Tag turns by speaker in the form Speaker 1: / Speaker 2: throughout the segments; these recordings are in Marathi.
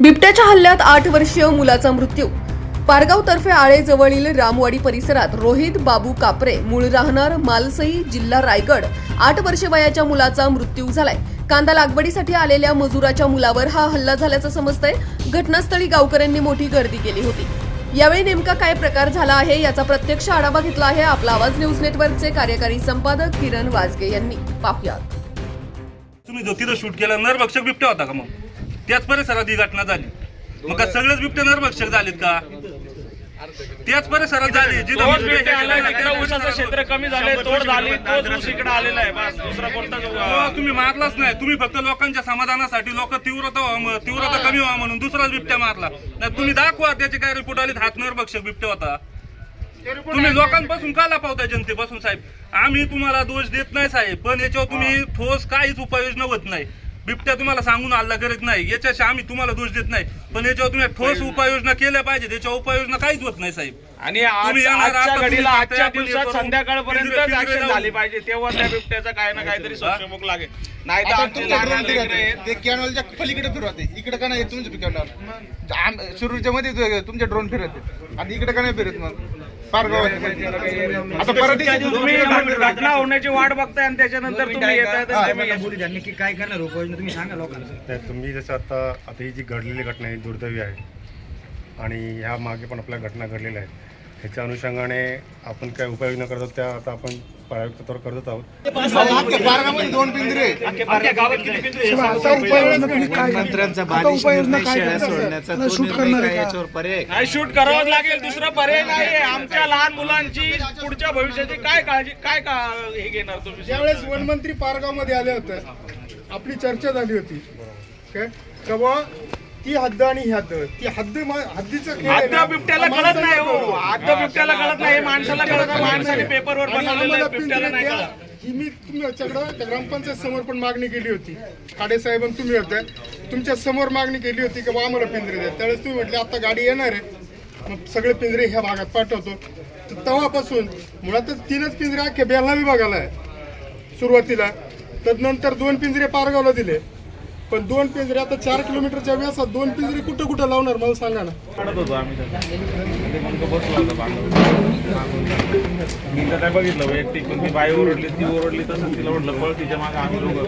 Speaker 1: बिबट्याच्या हल्ल्यात आठ वर्षीय मुलाचा मृत्यू. पारगाव तर्फे आळे जवळील रामवाडी परिसरात रोहित बाबू कापरे मूळ राहणार मालसई जिल्हा रायगड. आठ वर्षे वयाच्या मुलाचा मृत्यू झालाय. कांदा लागवडीसाठी आलेल्या मजुराच्या मुलावर हा हल्ला झाल्याचं समजतंय. घटनास्थळी गावकऱ्यांनी मोठी गर्दी केली होती. यावेळी नेमका काय प्रकार झाला आहे याचा प्रत्यक्ष आढावा घेतला आहे आपला आवाज न्यूज नेटवर्कचे कार्यकारी संपादक किरण वाजगे यांनी. पाहुयात.
Speaker 2: तुम्ही जो तिथं शूट केला नरभक्षक बिबट्या होता का मग? त्याच परिसरात ही घटना झाली. मग का सगळेच बिबटे नरभक्षक झालेत का? त्याच परिसरात झाली. जिथं
Speaker 3: तोच
Speaker 2: बिबटे
Speaker 3: आलाय ऊसाचं क्षेत्र कमी झालंय तोड झाली तोच ऊस इकडे आलेला आहे बस. दुसरा
Speaker 2: हो, तुम्ही मारलाच नाही. तुम्ही फक्त लोकांच्या समाधानासाठी लोक तीव्रता व्हावं- तीव्रता कमी व्हावं म्हणून दुसराच बिबट्या मारला. नाही तुम्ही दाखवा त्याचे काय रिपोर्ट आले? हात नरभक्षक बिबट्या होता. तुम्ही लोकांपासून का लपवताय जनतेपासून साहेब? आम्ही तुम्हाला दोष देत नाही साहेब. पण याच्यावर तुम्ही ठोस काहीच उपाययोजना होत नाही. बिबट्या तुम्हाला सांगून हल्ला करत नाही. याच्याशी आम्ही तुम्हाला दोष देत नाही. पण याच्यावर तुम्ही ठोस उपाययोजना केल्या पाहिजे त्याच्यावर उपाययोजना काहीच होत नाही साहेब.
Speaker 3: आणि आज
Speaker 2: तुम्ही येणार
Speaker 3: आजच्या
Speaker 2: आता
Speaker 3: घडीला
Speaker 2: तुम्ही
Speaker 3: आजच्या
Speaker 2: आपण
Speaker 3: दिवसात
Speaker 2: करू.
Speaker 3: संध्याकाळपर्यंत
Speaker 2: पिंजरे- पिंजरे
Speaker 3: ऍक्शन
Speaker 2: लावू.
Speaker 3: झाली पाहिजे. तेव्हा त्या बिबट्याचा काही ना काहीतरी सोक्षमुख लागेल नाही तर
Speaker 4: आता
Speaker 3: आमचे
Speaker 4: तुमच्या
Speaker 3: लहान
Speaker 4: ड्रोन
Speaker 3: लहान
Speaker 4: फिरत
Speaker 3: लेकरं आहेत.
Speaker 4: ते कॅनॉलच्या पलीकडे फिरवते इकडे का नाही? तुमच्या कॅनॉल. सुरूच्या मध्ये तुमचे ड्रोन फिरत आहेत. आणि इकडे का नाही फिरत मग? आता परत
Speaker 3: तुम्ही घटना होण्याची वाट बघताय आणि त्याच्यानंतर तुम्ही
Speaker 5: नक्की काय करणार उपाययोजना तुम्ही सांगा लोकांना.
Speaker 6: तुम्ही जसं आता आता ही जी घडलेली घटना आहे दुर्दैवी आहे. आणि ह्या मागे पण आपल्या घटना घडलेल्या आहेत. ह्याच्या अनुषंगाने आपण काय उपाययोजना करतो त्या आता आपण प्रायोगिक तत्वावर करत आहोत.
Speaker 5: पर्याय
Speaker 3: शूट करावंच लागेल दुसरा पर्याय नाही आमच्या लहान मुलांची पुढच्या भविष्याची काय काळजी काय का हे घेणार तुम्ही?
Speaker 7: ज्यावेळेस वनमंत्री पारगावमध्ये आले होते आपली चर्चा झाली होती. काय का ती हद्द आणि ही हद्द. ती हद्द मा- हद्दीचं खेळ आहे ना,
Speaker 3: बिबट्याला कळत नाही हो. बिबट्याला कळत नाही माणसाला कळत नाही. माणसाने पेपरवर
Speaker 7: आणि
Speaker 3: बनवलेलं
Speaker 7: आम्हाला
Speaker 3: आहे बिबट्याला
Speaker 7: पिंजरे
Speaker 3: नाही
Speaker 7: द्या.
Speaker 3: कळत.
Speaker 7: ही मी तुमच्याकडं त्या ग्रामपंचायत समोर पण मागणी केली होती. खाडे साहेब आणि तुम्ही होत्या तुमच्यासमोर मागणी केली होती की बा आम्हाला पिंजरे द्या. त्यावेळेस तुम्ही म्हटले आता गाडी येणार आहे. मग सगळे पिंजरे ह्या भागात पाठवतो. तर तेव्हापासून मुळातच तीनच पिंजरे अख्ख्या बेल्ला विभागाला आहे. सुरुवातीला. तदनंतर दोन पिंजरे पारगावला दिले. पण दोन पिंजरे आता चार किलोमीटरच्या व्यासात दोन पिंजरे कुठं कुठं लावणार मला सांगा ना
Speaker 3: काढत होतो आम्ही त्याचा. ते मग बसला होता बांधव. मी तर काय बघितलं वैयक्तिक पण ती बाई ओरडली ती ओरडली तसंच तिला म्हटलं पळ तिच्यामागे आम्ही दोघं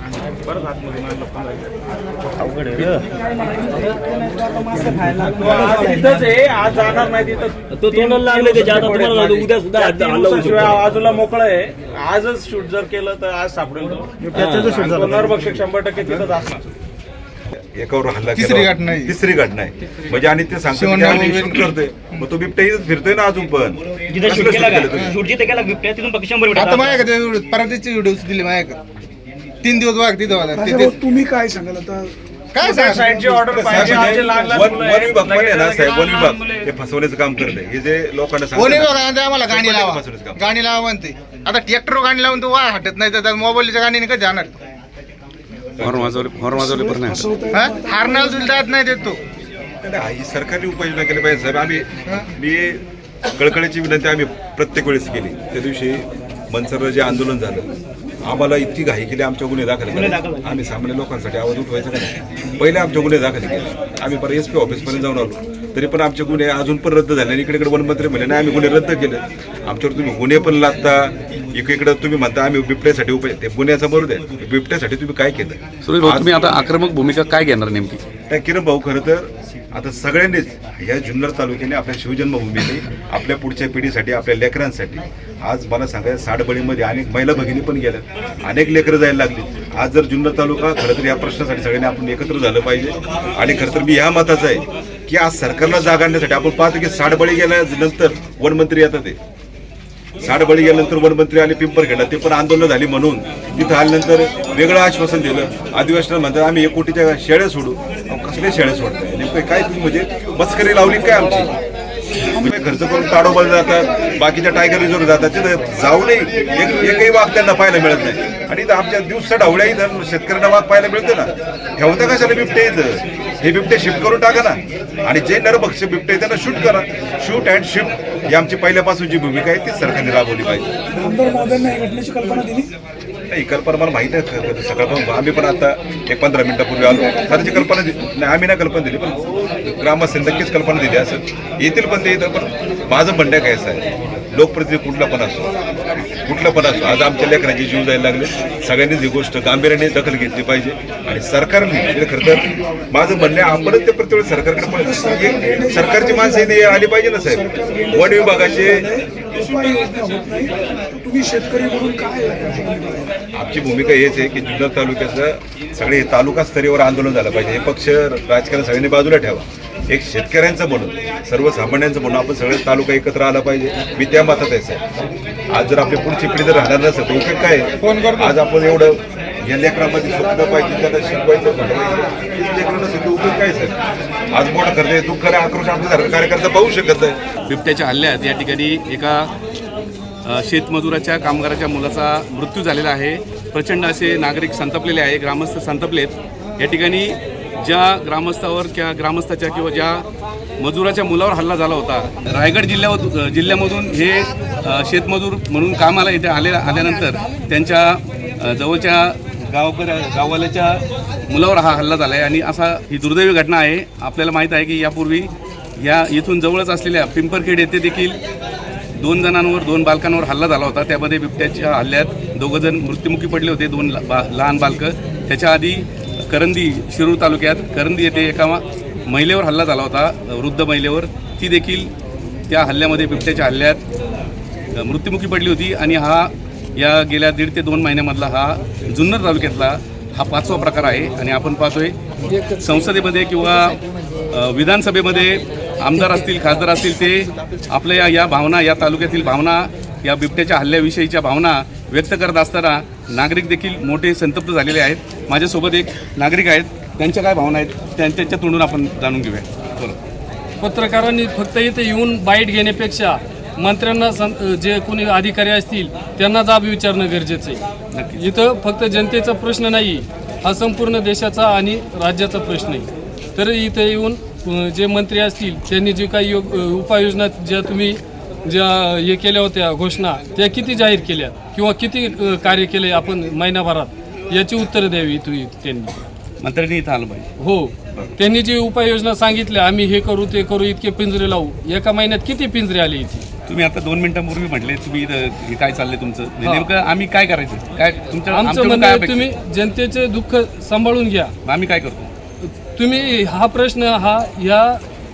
Speaker 3: आणि बरंच आतमध्ये मला लपून तिथंच आहे आज जाणार नाही तिथं
Speaker 8: तो तोंडाला लागले त्याच्या आता तुम्हाला उद्या सुद्धा शकतो.
Speaker 3: बाजूला मोकळं आहे आजच शूट जर केलं तर आज सापडेल तो. आणि तो नरभक्षक शंभर टक्के तिथंच असणार
Speaker 9: एकावर हल्ला
Speaker 4: तिसरी. घटना.
Speaker 9: तिसरी घटना आहे. म्हणजे आणि ते सांगतो करतोय. मग तो बिबट्या इथंच फिरतोय ना अजून पण.
Speaker 4: परदेशचे व्हिडिओ दिले माझ्याकडे. तीन दिवस वाघ तिथं
Speaker 7: तुम्ही काय सांगाल आता?
Speaker 4: काय
Speaker 3: त्या साईडची ऑर्डर पाहिजे? आमचे लहान लहान
Speaker 9: वन
Speaker 3: मुलं
Speaker 9: वन
Speaker 3: आहेत.
Speaker 9: विभाग पण आहे ना
Speaker 3: लगेच-
Speaker 9: साहेब वन
Speaker 3: लहान
Speaker 9: विभाग.
Speaker 3: आहेत.
Speaker 9: हे फसवण्याचं काम करते. हे जे लोकांना
Speaker 4: कोणी बघा आम्हाला गाणी लावा.
Speaker 9: काम.
Speaker 4: गाणी लावा म्हणते. आता ट्रॅक्टर गाणी लावून तो वा हटत नाही तर मोबाईलच्या गाणीने कधी जाणार हा? हारणाला तुला जात नाही. देत तो.
Speaker 9: नाही, ही सरकारने उपाययोजना केली पाहिजे साहेब. आम्ही मी कळकळीची विनंती आम्ही प्रत्येक वेळेस केली. त्या दिवशी मनसरला जे आंदोलन झालं आम्हाला इतकी घाई केली आमच्या गुन्हे दाखल केले. आम्ही सामान्य लोकांसाठी आवाज उठवायचा का नाही. पहिले आमचे गुन्हे दाखल केले. आम्ही परत एस पी ऑफिसपर्यंत जाऊन आलो. तरी पण आमचे गुन्हे अजून पण रद्द झाले आणि इकडे इकडे वनमंत्री म्हणले नाही आम्ही गुन्हे रद्द केले. आमच्यावर तुम्ही गुन्हे पण लागता इकडे तुम्ही म्हणता आम्ही बिबट्यासाठी उपाय ते गुन्ह्याचं बरोबर आहे. बिबट्यासाठी तुम्ही काय केलं?
Speaker 10: तुम्ही आता आक्रमक भूमिका काय घेणार नेमकी?
Speaker 9: किरण भाऊ खरं तर आता सगळ्यांनीच या जुन्नर तालुक्याने आपल्या शिवजन्मभूमीने आपल्या पुढच्या पिढीसाठी आपल्या लेकरांसाठी आज मला सांगायचं साडबळीमध्ये अनेक महिला भगिनी पण गेल्या अनेक लेकरं जायला लागली. आज जर जुन्नर तालुका खरं तर या प्रश्नासाठी सगळ्यांनी आपण एकत्र झालं पाहिजे. आणि खरं तर मी ह्या मताचा आहे की आज सरकारला जाग आणण्यासाठी आपण पाहतो की साडबळी गेल्यानंतर वनमंत्री येतात ते. साडबळी गेल्यानंतर वनमंत्री आले पिंपरखेडला ते पण आंदोलन झाली म्हणून तिथं आल्यानंतर वेगळं आश्वासन दिलं. आदिवासींना म्हणतात आम्ही एक कोटीच्या शेळ्या सोडू. कसले शेळ्या सोडताय? नेमकं काय तुम्ही म्हणजे मस्करी लावली काय आमची? खर्च करून ताडोबा जातात बाकीच्या टायगर रिझर्व जातात तिथं जाऊनही एक एकही वाघ त्यांना पाहायला मिळत नाही. आणि आमच्या दिवसा ढवळ्या इथं शेतकऱ्यांना वाघ पाहायला मिळते ना. ठेवता कशाला बिबटे इथं? हे बिबटे शिफ्ट करून टाका ना. आणि जे नरभक्ष बिबटे त्यांना शूट करा. शूट अँड शिफ्ट ही आमची पहिल्यापासूनची भूमिका आहे ती सरकारने राबवली पाहिजे. नाही कल्पना मला माहिती आहे. सकाळपासून आम्ही पण आता एक पंधरा मिनिटापूर्वी आलो. खरंची कल्पना दिली. नाही आम्ही ना कल्पना दिली पण ग्रामस्थांनी नक्कीच कल्पना दिली असं येतील पण ते येतं पण माझं म्हणणं काय असं आहे? लोकप्रतिनिधी कुठला पण असो कुठला पण असो आज आमच्या लेकरांचे जीव जायला लागले. सगळ्यांनीच ही गोष्ट गांभीर्याने दखल घेतली पाहिजे आणि सरकारने म्हणजे खरं तर माझं म्हणणं आहे आपणच ते प्रत्येक सरकारकडे पण सरकारची माणसं आली पाहिजे ना साहेब? वन विभागाचे
Speaker 7: शेतकरी
Speaker 9: आमची भूमिका हेच आहे की जुन्नर तालुक्याचं सगळे तालुका स्तरीवर आंदोलन झालं पाहिजे. हे पक्ष राजकारण सगळ्यांनी बाजूला ठेवा. एक शेतकऱ्यांचं म्हणून सर्वसामान्यांचं म्हणून आपण सगळे तालुका एकत्र आला पाहिजे. मी त्या मतात आहे साहेब. आज जर आपली पुढची पिढी जर राहणार नसेल तर उपयोग काय आहे? आज आपण एवढं या लेकरांमध्ये स्वप्न पाहिजे त्यांना शिकवायचं घडवायचं. हेच लेकरं नसेल तर उपयोग काय साहेब? आज मोठं करते दुःख करे आक्रोश आमच्यासारखा कार्यकर्ता पाहू शकत नाही.
Speaker 10: बिबट्याच्या हल्ल्यात या ठिकाणी एका शेतमजुराच्या कामगाराच्या मुलाचा मृत्यू झालेला आहे. प्रचंड असे नागरिक संतपलेले आहे ग्रामस्थ संतपलेत. या ठिकाणी ज्या ग्रामस्थावर किंवा ग्रामस्थाच्या किंवा ज्या मजुराच्या मुलावर हल्ला झाला होता रायगड जिल्ह्या जिल्ह्यामधून हे शेतमजूर म्हणून कामाला इथे आले आल्यानंतर त्यांच्या जवळच्या गावकऱ्या गाववाल्याच्या मुलावर हा हल्ला झाला आहे आणि असा ही दुर्दैवी घटना आहे. आपल्याला माहीत आहे की यापूर्वी या इथून जवळच असलेल्या पिंपरखेड येथे देखील दोन जणांवर दोन बालकांवर हल्ला झाला होता. त्यामध्ये बिबट्याच्या हल्ल्यात दोघंजण मृत्युमुखी पडले होते. दोन ला- बा लहान बालकं. त्याच्या आधी करंदी शिरूर तालुक्यात करंदी येथे एका महिलेवर हल्ला झाला होता वृद्ध महिलेवर. ती देखील त्या हल्ल्यामध्ये बिबट्याच्या हल्ल्यात मृत्युमुखी पडली होती आणि हा या गेल्या दीड ते दोन महिन्यामधला हा जुन्नर तालुक्यातला हा पाचवा प्रकार आहे आणि आपण पाहतोय संसदेमध्ये किंवा विधानसभेमध्ये आमदार असतील खासदार असतील ते आपल्या या या भावना या तालुक्यातील भावना या बिबट्याच्या हल्ल्याविषयीच्या भावना व्यक्त करत असताना नागरिक देखील मोठे संतप्त झालेले आहेत. माझ्यासोबत एक नागरिक आहेत. त्यांच्या काय भावना आहेत? त्यां- त्यांच्या तोंडून आपण जाणून घेऊया. बरं
Speaker 11: पत्रकारांनी फक्त इथे येऊन बाईट घेण्यापेक्षा मंत्र्यांना सं जे कोणी अधिकारी असतील त्यांना जाब विचारणं गरजेचं आहे. इथं फक्त जनतेचा प्रश्न नाही हा संपूर्ण देशाचा आणि राज्याचा प्रश्न आहे. तर इथं येऊन जे मंत्री असतील त्यांनी जे काही योग उपाययोजना ज्या तुम्ही ज्या हे केल्या होत्या घोषणा त्या किती जाहीर केल्या किंवा किती कार्य केले आपण महिनाभरात? याची उत्तरं द्यावी तुम्ही त्यांनी.
Speaker 10: मंत्र्यांनी इथं आलं पाहिजे.
Speaker 11: हो. त्यांनी जी उपाययोजना सांगितल्या आम्ही हे करू ते करू इतके पिंजरे लावू. एका महिन्यात किती पिंजरे आले इथे?
Speaker 10: तुम्ही आता दोन मिनिटांपूर्वी म्हटले तुम्ही इथं हे काय चाललंय तुमचं? नेमकं आम्ही काय करायचं? काय तुमच्या
Speaker 11: आमचं म्हणणं आहे तुम्ही जनतेचे दुःख सांभाळून घ्या?
Speaker 10: आम्ही काय करतो?
Speaker 11: तुम्ही हा प्रश्न हा या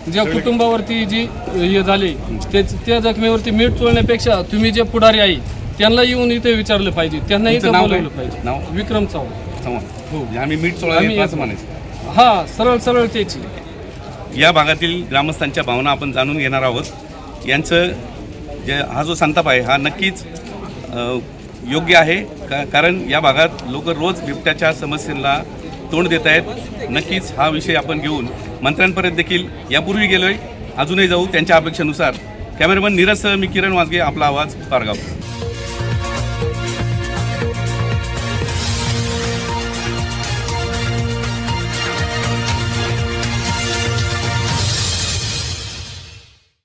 Speaker 11: ज्या कुटुंबावरती जी हे झाले ते त्या जखमेवरती मीठ चोळण्यापेक्षा तुम्ही जे पुढारी आहे त्यांना येऊन इथे विचारलं पाहिजे त्यांना इथं
Speaker 10: नाव
Speaker 11: बोलवलं? पाहिजे
Speaker 10: नाव?
Speaker 11: विक्रम चव्हाण हो.
Speaker 10: म्हणजे आम्ही मीठ चोळा असं. म्हणायचं
Speaker 11: हा सरळ सरळ त्याची
Speaker 10: या भागातील ग्रामस्थांच्या भावना आपण जाणून घेणार आहोत यांचं जे हा जो संताप आहे हा नक्कीच अ, योग्य आहे का कारण या भागात लोक रोज बिबट्याच्या समस्येला तोंड देत आहेत नक्कीच हा विषय आपण घेऊन मंत्र्यांपर्यंत देखील यापूर्वी गेलोय. अजूनही जाऊ त्यांच्या अपेक्षेनुसार. कॅमेरामन नीरजसह मी किरण वाजगे आपला आवाज पारगाव.